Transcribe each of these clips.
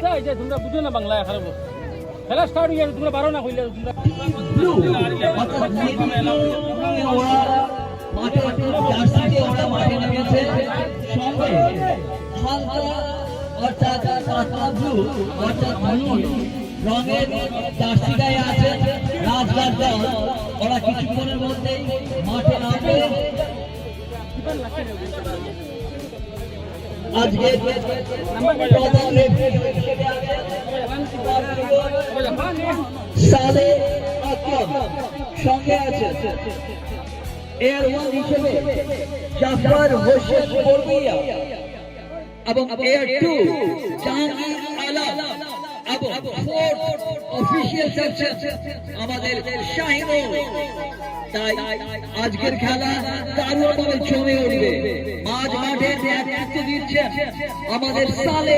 কোথায় যে তোমরা বুঝো না বাংলায় খারাপ খেলা স্টার্ট হয়ে তোমরা পারো না কইলে তোমরা অর্থাৎ ব্লু অর্থাৎ রঙের জার্সি গায়ে আছে রাজগার দল ওরা কিছুক্ষণের মধ্যেই মাঠে নামবে। আজকে প্রধান সালে সঙ্গে আছে ওয়ান হিসেবে জাফর হোসেন বরবিয়া এবং এয়ার টু জাহাঙ্গীর আলম এবং ফোর্থ অফিসিয়াল সেকশন আমাদের শাহিনুর তাই আজকের খেলা দারুণভাবে জমে উঠবে। মাঝ মাঠে নেতৃত্ব দিচ্ছে আমাদের সালে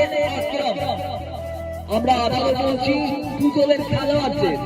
আমরা আবারও বলছি দুদলের খেলোয়াড়দের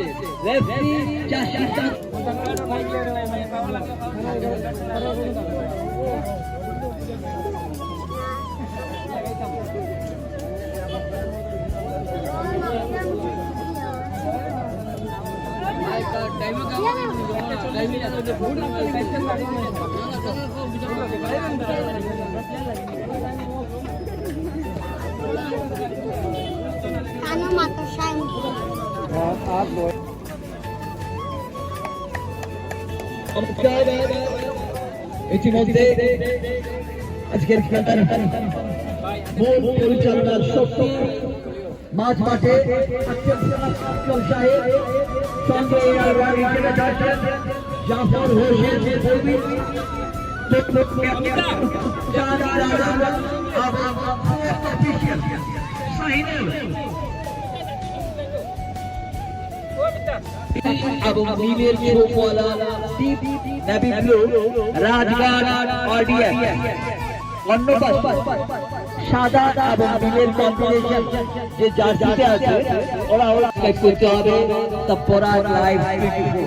ইতিমধ্যে আজকের খেলার মূল পরিচালনার শক্তি মাঝ মাঠে আক্রম সাহেব সঙ্গে হিসেবে যাচ্ছেন জাফর হোসেন বলবি এবং নীলের চোখওয়ালা deep navy blue Rajghat audience অন্য পাশে সাদা এবং নীলের কম্বিনেশন যে জার্সিতে আছে, ওরা ওরা করতে হবে। The Parag live twenty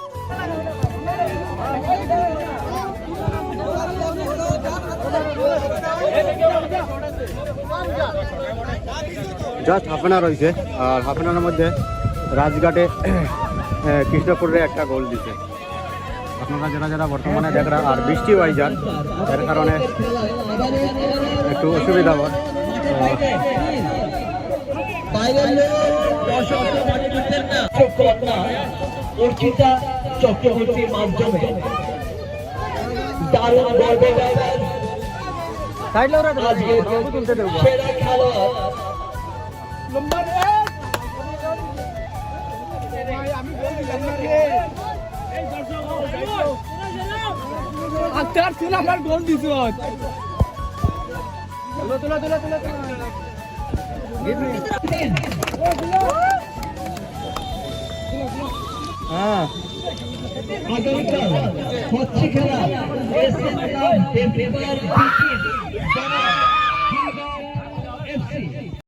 just half an hour হয়েছে, আর হাফ অ্যান মধ্যে রাজঘাটে কৃষ্ণপুরে একটা গোল দিছে। আপনারা যারা যারা বর্তমানে দেখরা আর বৃষ্টি হয়ে যান এর কারণে একটু অসুবিধা হয়। মাধ্যমে দারুণ আজকে সেরা খেলোয়াড়। আত্মার তুই আমার গোল দিছ তোলা তোলা তোলা তোলা হ্যাঁ। আগামীকাল হচ্ছে খেলা। Thank you.